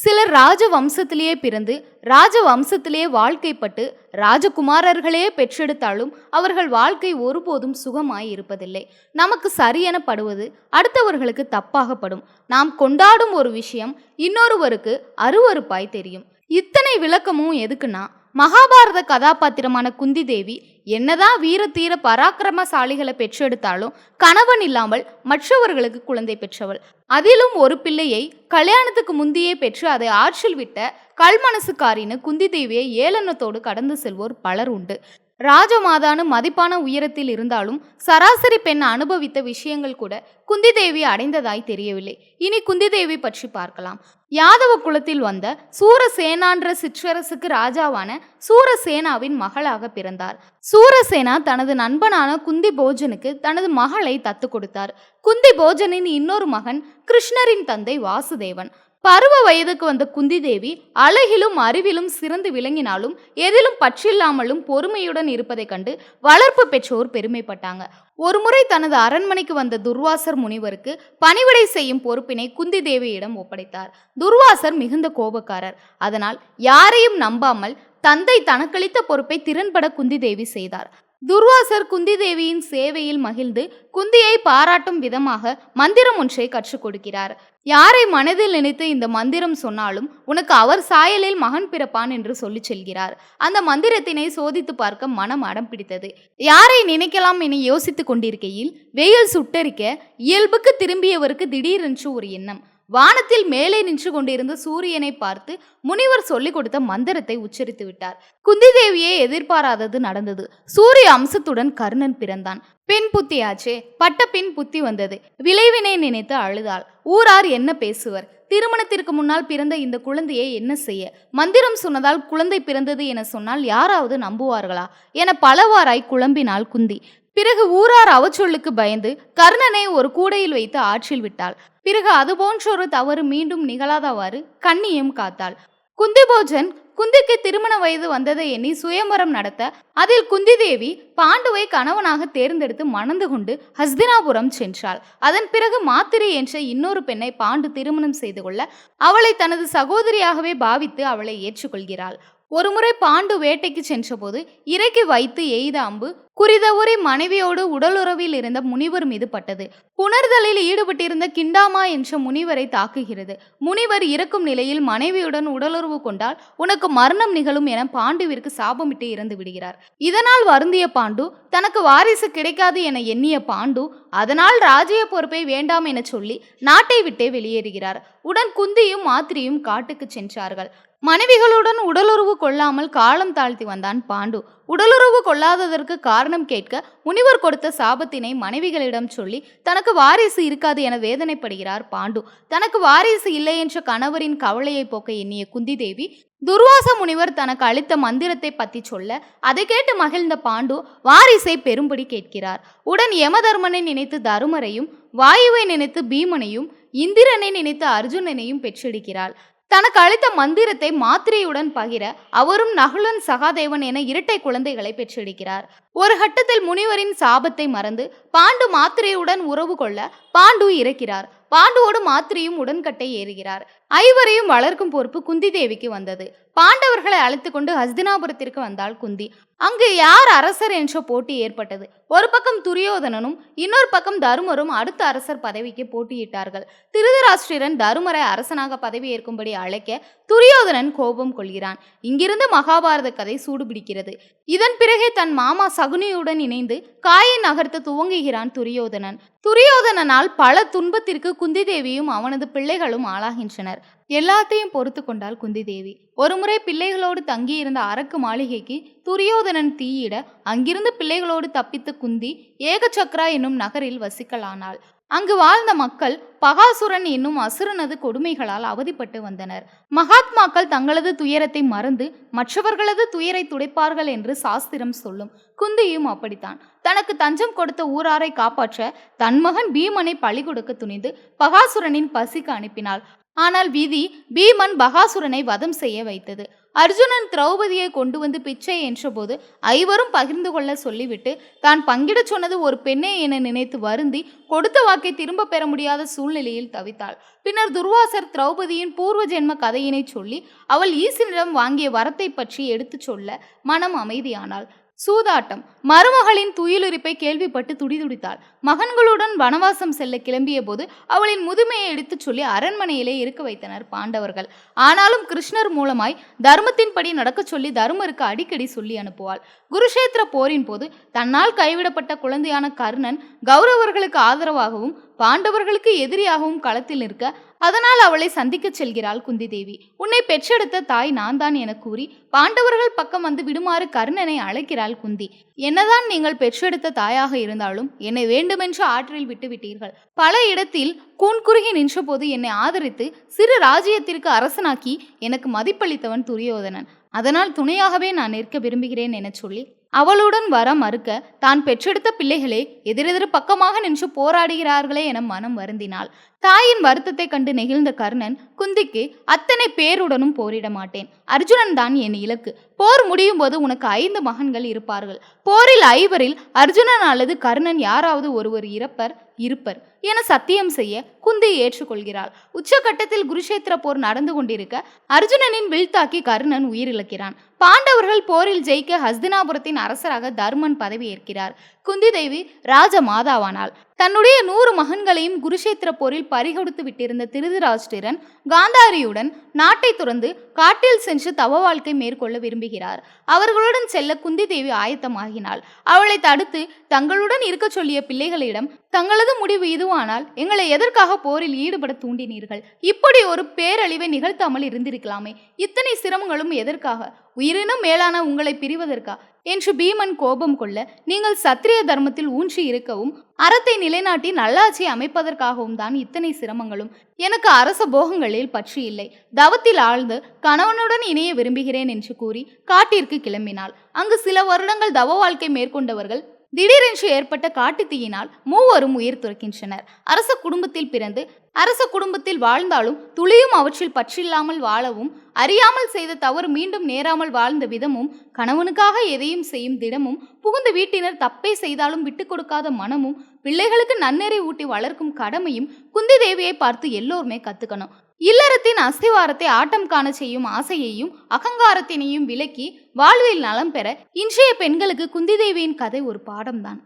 சிலர் ராஜ வம்சத்திலேயே பிறந்து ராஜ வம்சத்திலேயே வாழ்க்கைப்பட்டு ராஜகுமாரர்களே பெற்றெடுத்தாலும் அவர்கள் வாழ்க்கை ஒருபோதும் சுகமாய் இருப்பதில்லை நமக்கு சரியெனப்படுவது அடுத்தவர்களுக்கு தப்பாகப்படும். நாம் கொண்டாடும் ஒரு விஷயம் இன்னொருவருக்கு அருவருப்பாய் தெரியும். இத்தனை விளக்கமும் எதுக்குன்னா மகாபாரத கதாபாத்திரமான குந்தி தேவி என்னதான் வீர தீர பராக்கிரமசாலிகளை பெற்றெடுத்தாலும் கணவன் இல்லாமல் மற்றவர்களுக்கு குழந்தை பெற்றவள். அதிலும் ஒரு பிள்ளையை கல்யாணத்துக்கு முந்தையே பெற்று அதை ஆற்றில் விட்ட கல்மனசுக்காரின்னு குந்தி தேவியை ஏளனத்தோடு கடந்து செல்வோர் பலர் உண்டு. ராஜமாதானு மதிப்பான உயரத்தில் இருந்தாலும் சராசரி பெண் அனுபவித்த விஷயங்கள் கூட குந்தி தேவி அடைந்ததாய் தெரியவில்லை. இனி குந்தி தேவி பற்றி பார்க்கலாம். யாதவ குலத்தில் வந்த சூரசேனான்ற சிற்றரசுக்கு ராஜாவான சூரசேனாவின் மகளாக பிறந்தார். சூரசேனா தனது நண்பனான குந்தி போஜனுக்கு தனது மகளை தத்து கொடுத்தார். குந்தி போஜனின் இன்னொரு மகன் கிருஷ்ணரின் தந்தை வாசுதேவன். பருவ வயதுக்கு வந்த குந்தி தேவி அழகிலும் அறிவிலும் சிறந்து விளங்கினாலும் எதிலும் பற்றில்லாமலும் பொறுமையுடன் இருப்பதைக் கண்டு வளர்ப்பு பெற்றோர் பெருமைப்பட்டாங்க. ஒருமுறை தனது அரண்மனைக்கு வந்த துர்வாசர் முனிவருக்கு பணிவிடை செய்யும் பொறுப்பினை குந்தி தேவியிடம் ஒப்படைத்தார். துர்வாசர் மிகுந்த கோபக்காரர். அதனால் யாரையும் நம்பாமல் தந்தை தனக்களித்த பொறுப்பை திறன்பட குந்தி தேவி செய்தார். துர்வாசர் குந்தி தேவியின் சேவையில் மகிழ்ந்து குந்தியை பாராட்டும் விதமாக மந்திரம் ஒன்றை கற்றுக் கொடுக்கிறார். யாரை மனதில் நினைத்து இந்த மந்திரம் சொன்னாலும் உனக்கு அவர் சாயலில் மகன் பிறப்பான் என்று சொல்லிச் செல்கிறார். அந்த மந்திரத்தினை சோதித்து பார்க்க மனம் அடம் பிடித்தது. யாரை நினைக்கலாம் என யோசித்துக் கொண்டிருக்கையில் வெயில் சுட்டரிக்க இயல்புக்கு திரும்பியவருக்கு திடீரென்று ஒரு எண்ணம். வானத்தில் மேலே நின்று கொண்டிருந்த சூரியனை பார்த்து முனிவர் சொல்லிக் கொடுத்த மந்திரத்தை உச்சரித்து விட்டார். குந்தி தேவியே எதிர்பாராதது நடந்தது. சூரிய அம்சத்துடன் கர்ணன் பிறந்தான். பெண் புத்தியாச்சே பட்ட பின் புத்தி வந்தது. விளைவினை நினைத்து அழுதாள். ஊரார் என்ன பேசுவர்? திருமணத்திற்கு முன்னால் பிறந்த இந்த குழந்தையை என்ன செய்ய? மந்திரம் சொன்னதால் குழந்தை பிறந்தது என சொன்னால் யாராவது நம்புவார்களா? என பலவாராய் குழம்பினாள் குந்தி. பிறகு ஊரார் அவச்சொல்லுக்கு பயந்து கர்ணனை ஒரு கூடையில் வைத்து ஆற்றில் விட்டாள். பிறகு அதுபோன்றொரு தவறு மீண்டும் நிகழாதவாறு கண்ணியும் காத்தாள். குந்திபோஜன் குந்திக்கு திருமண வயது வந்ததை எண்ணி சுயம்பரம் நடத்த அதில் குந்தி தேவி பாண்டுவை கணவனாக தேர்ந்தெடுத்து மணந்து கொண்டு ஹஸ்தினாபுரம் சென்றாள். அதன் பிறகு மாத்திரை என்ற இன்னொரு பெண்ணை பாண்டு திருமணம் செய்து கொள்ள அவளை தனது சகோதரியாகவே பாவித்து அவளை ஏற்றுக்கொள்கிறாள். ஒருமுறை பாண்டு வேட்டைக்கு சென்றபோது இறக்கி வைத்து எய்த அம்பு குறித குறிதவரை மனைவியோடு உடலுறவில் இருந்த முனிவர் மீது பட்டது. புணர்தலில் ஈடுபட்டிருந்த கிண்டாமா என்ற முனிவரை தாக்குகிறது. முனிவர் இறக்கும் நிலையில் மனைவியுடன் உடலுறவு கொண்டால் உனக்கு மரணம் நிகழும் என பாண்டுவிற்கு சாபமிட்டு இறந்து விடுகிறார். இதனால் வருந்திய பாண்டு தனக்கு வாரிசு கிடைக்காது என எண்ணிய பாண்டு அதனால் ராஜ்ய பொறுப்பை வேண்டாம் என சொல்லி நாட்டை விட்டே வெளியேறுகிறார். உடன் குந்தியும் மாத்திரியும் காட்டுக்கு சென்றார்கள். மனைவிகளுடன் உடலுறவு கொள்ளாமல் காலம் தாழ்த்தி வந்தான் பாண்டு. உடலுறவு கொள்ளாததற்கு காரணம் கேட்க முனிவர் கொடுத்த சாபத்தினை மனைவிகளிடம் சொல்லி தனக்கு வாரிசு இருக்காது என வேதனைப்படுகிறார் பாண்டு. தனக்கு வாரிசு இல்லை என்ற கணவரின் கவலையை போக்க எண்ணிய குந்தி தேவி துர்வாச முனிவர் தனக்கு அளித்த மந்திரத்தை பற்றி சொல்ல அதை கேட்டு மகிழ்ந்த பாண்டு வாரிசை பெரும்படி கேட்கிறார். உடன் யமதர்மனை நினைத்து தருமரையும் வாயுவை நினைத்து பீமனையும் இந்திரனை நினைத்து அர்ஜுனனையும் பெற்றெடுக்கிறாள் தனக்கு அளித்த மந்திரத்தை மாத்திரையுடன் பகிர அவரும் நகுலன் சகாதேவன் என இரட்டை குழந்தைகளை பெற்றெடுக்கிறார் ஒரு கட்டத்தில் முனிவரின் சாபத்தை மறந்து பாண்டு மாத்திரையுடன் உறவு கொள்ள பாண்டு இறக்கிறார். பாண்டுவோடு மாத்திரையும் உடன்கட்டை ஏறுகிறார். ஐவரையும் வளர்க்கும் பொறுப்பு குந்தி தேவிக்கு வந்தது. பாண்டவர்களை அழைத்து கொண்டு ஹஸ்தினாபுரத்திற்கு வந்தாள் குந்தி. அங்கு யார் அரசர் என்ற போட்டி ஏற்பட்டது. ஒரு பக்கம் துரியோதனனும் இன்னொரு பக்கம் தருமரும் அடுத்த அரசர் பதவிக்கு போட்டியிட்டார்கள். திருதராஷ்டிரன் தருமரை அரசனாக பதவி ஏற்கும்படி அழைக்க துரியோதனன் கோபம் கொள்கிறான். இங்கிருந்து மகாபாரத கதை சூடுபிடிக்கிறது. இதன் பிறகே தன் மாமா சகுனியுடன் இணைந்து காயை நகர்த்த துவங்குகிறான் துரியோதனன். துரியோதனனால் பல துன்பத்திற்கு குந்தி தேவியும் அவனது பிள்ளைகளும் ஆளாகின்றனர். எல்லாத்தையும் பொறுத்து கொண்டாள் குந்தி தேவி ஒருமுறை பிள்ளைகளோடு தங்கியிருந்த அரக்கு மாளிகைக்கு துரியோதனன் தீயிட அங்கிருந்து பிள்ளைகளோடு தப்பித்த குந்தி ஏகச்சக்ரா என்னும் நகரில் வசிக்கலானாள். அங்கு வாழ்ந்த மக்கள் பகாசுரன் என்னும் அசுரனது கொடுமைகளால் அவதிப்பட்டு வந்தனர். மகாத்மாக்கள் தங்களது துயரத்தை மறந்து மற்றவர்களது துயரை துடைப்பார்கள் என்று சாஸ்திரம் சொல்லும். குந்தியும் அப்படித்தான். தனக்கு தஞ்சம் கொடுத்த ஊராரை காப்பாற்ற தன் மகன் பீமனை பழி கொடுக்க துணிந்து பகாசுரனின் பசிக்கு அனுப்பினாள். ஆனால் விதி பீமன் பகாசுரனை வதம் செய்ய வைத்தது. அர்ஜுனன் திரௌபதியை கொண்டு வந்து பிச்சை என்றபோது ஐவரும் பகிர்ந்து கொள்ள சொல்லிவிட்டு தான் பங்கிடச் சொன்னது ஒரு பெண்ணே என நினைத்து வருந்தி கொடுத்த வாக்கை திரும்ப பெற முடியாத சூழ்நிலையில் தவித்தாள். பின்னர் துர்வாசர் திரௌபதியின் பூர்வ ஜென்ம கதையினை சொல்லி அவள் ஈசனிடம் வாங்கிய வரத்தை பற்றி எடுத்துச் சொல்ல மனம் அமைதியானாள். சூதாட்டம். மருமகளின் துயிலுரிப்பை கேள்விப்பட்டு துடிதுடித்தாள். மகன்களுடன் வனவாசம் செல்ல கிளம்பிய போது அவளின் முதுமையை எடுத்துச் சொல்லி அரண்மனையிலே இருக்க வைத்தனர் பாண்டவர்கள். ஆனாலும் கிருஷ்ணர் மூலமாய் தர்மத்தின்படி நடக்கச் சொல்லி தருமருக்கு அடிக்கடி சொல்லி அனுப்புவாள். குருஷேத்திர போரின் போது தன்னால் கைவிடப்பட்ட குழந்தையான கர்ணன் கௌரவர்களுக்கு ஆதரவாகவும் பாண்டவர்களுக்கு எதிரியாகவும் களத்தில் நிற்க அதனால் அவளை சந்திக்கச் செல்கிறாள் குந்தி தேவி உன்னை பெற்றெடுத்த தாய் நான் தான் என கூறி பாண்டவர்கள் பக்கம் வந்து விடுமாறு கர்ணனை அழைக்கிறாள் குந்தி. என்னதான் நீங்கள் பெற்றெடுத்த தாயாக இருந்தாலும் என்னை வேண்டுமென்று ஆற்றில் விட்டுவிட்டீர்கள். பல இடத்தில் கூன் குறுகி நின்றபோது என்னை ஆதரித்து சிறு ராஜ்யத்திற்கு அரசனாக்கி எனக்கு மதிப்பளித்தவன் துரியோதனன். அதனால் துணையாகவே நான் நிற்க விரும்புகிறேன் என சொல்லி அவளுடன் வர மறுக்க தான் பெற்றெடுத்த பிள்ளைகளே எதிரெதிர் பக்கமாக நின்று போராடுகிறார்களே என மனம் வருந்தினாள். தாயின் வருத்தத்தை கண்டு நெகிழ்ந்த கர்ணன் குந்திக்கு அத்தனை பேருடனும் போரிட மாட்டேன். அர்ஜுனன் தான் என் இலக்கு. போர் முடியும் போது உனக்கு ஐந்து மகன்கள் இருப்பார்கள். போரில் ஐவரில் அர்ஜுனன் அல்லது கர்ணன் யாராவது ஒருவர் இறப்பர். இருப்பர். என சத்தியம் செய்ய குந்தி ஏற்றுக்கொள்கிறாள். உச்சகட்டத்தில் குருஷேத்திர போர் நடந்து கொண்டிருக்க அர்ஜுனனின் வில் தாக்கி கர்ணன் உயிரிழக்கிறான். பாண்டவர்கள் போரில் ஜெயிக்க ஹஸ்தினாபுரத்தின் அரசராக தர்மன் பதவி ஏற்கிறார் குந்தி தேவி ராஜ மாதாவானாள் தன்னுடைய நூறு மகன்களையும் குருஷேத்திர போரில் பறிகொடுத்து விட்டிருந்த திருதராஷ்டிரன் காந்தாரியுடன் நாட்டை துறந்து காட்டில் சென்று தவ வாழ்க்கை மேற்கொள்ள விரும்புகிறார். அவர்களுடன் செல்ல குந்தி தேவி ஆயத்தமாகினாள். அவளை தடுத்து தங்களுடன் இருக்கச் சொல்லிய பிள்ளைகளிடம் தங்களது முடிவு இதுவானால் எங்களை எதற்காக போரில் ஈடுபட தூண்டினீர்கள்? இப்படி ஒரு பேரழிவை நிகழ்த்தாமல் இருந்திருக்கலாமே. இத்தனை சிரமங்களும் எதற்காக? உயிரினும் மேலான உங்களை பிரிவதற்கா? என்று பீமன் கோபம் கொள்ள நீங்கள் சத்திரிய தர்மத்தில் ஊன்றி இருக்கவும் அறத்தை நிலைநாட்டி நல்லாட்சி அமைப்பதற்காகவும் தான் இத்தனை சிரமங்களும் எனக்கு அரச போகங்களில் பற்றி இல்லை. தவத்தில் ஆழ்ந்து கணவனுடன் இணைய விரும்புகிறேன் என்று கூறி காட்டிற்கு கிளம்பினாள். அங்கு சில வருடங்கள் தவ வாழ்க்கை மேற்கொண்டவர்கள் திடீரென்று ஏற்பட்ட காட்டு தீயினால் மூவரும் உயிர் துறக்கின்றனர். அரச குடும்பத்தில் பிறந்து அரச குடும்பத்தில் வாழ்ந்தாலும் துளியும் அவற்றில் பற்றில்லாமல் வாழவும் அறியாமல் செய்த தவறு மீண்டும் நேராமல் வாழ்ந்த விதமும் கணவனுக்காக எதையும் செய்யும் திடமும் புகுந்த வீட்டினர் தப்பே செய்தாலும் விட்டு கொடுக்காத மனமும் பிள்ளைகளுக்கு நன்னெறி ஊட்டி வளர்க்கும் கடமையும் குந்தி தேவியை பார்த்து எல்லோருமே கத்துக்கணும். இல்லறத்தின் அஸ்திவாரத்தை ஆட்டம் காண செய்யும் ஆசையையும் அகங்காரத்தினையும் விலக்கி வாழ்வில் நலம் பெற இன்றைய பெண்களுக்கு குந்திதேவியின் கதை ஒரு பாடம்தான்.